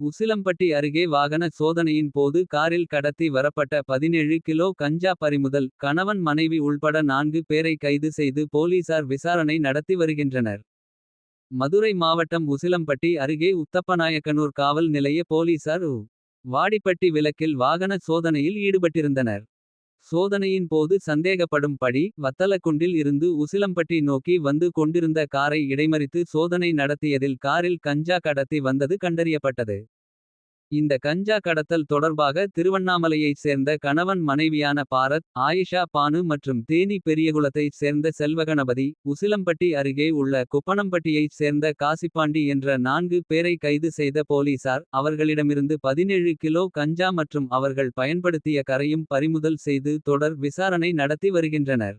உசிலம்பட்டி அருகே வாகன சோதனையின் போது காரில் கடத்தி வரப்பட்ட பதினேழு கிலோ கஞ்சா பறிமுதல். கணவன் மனைவி உள்பட நான்கு பேரை கைது செய்து போலீசார் விசாரணை நடத்தி வருகின்றனர். மதுரை மாவட்டம் உசிலம்பட்டி அருகே உத்தப்பநாயக்கனூர் காவல் நிலைய போலீசார் உ. வாடிப்பட்டி விலக்கில் வாகன சோதனையில் ஈடுபட்டிருந்தனர். சோதனையின் போது சந்தேகப்படும் படி வத்தலக்குண்டில் இருந்து உசிலம்பட்டி நோக்கி வந்து கொண்டிருந்த காரை இடைமறித்து சோதனை நடத்தியதில் காரில் கஞ்சா கடத்தி வந்தது கண்டறியப்பட்டது. இந்த கஞ்சா கடத்தல் தொடர்பாக திருவண்ணாமலையைச் சேர்ந்த கணவன் மனைவியான பாரத். ஆயிஷா பானு மற்றும் தேனி பெரியகுளத்தைச் சேர்ந்த செல்வகணபதி. உசிலம்பட்டி அருகே உள்ள குப்பனம்பட்டியைச் சேர்ந்த காசிப்பாண்டி என்ற நான்கு பேரை கைது செய்த போலீசார். அவர்களிடமிருந்து பதினேழு கிலோ கஞ்சா மற்றும் அவர்கள் பயன்படுத்திய கரையும் பறிமுதல் செய்து தொடர் விசாரணை நடத்தி வருகின்றனர்.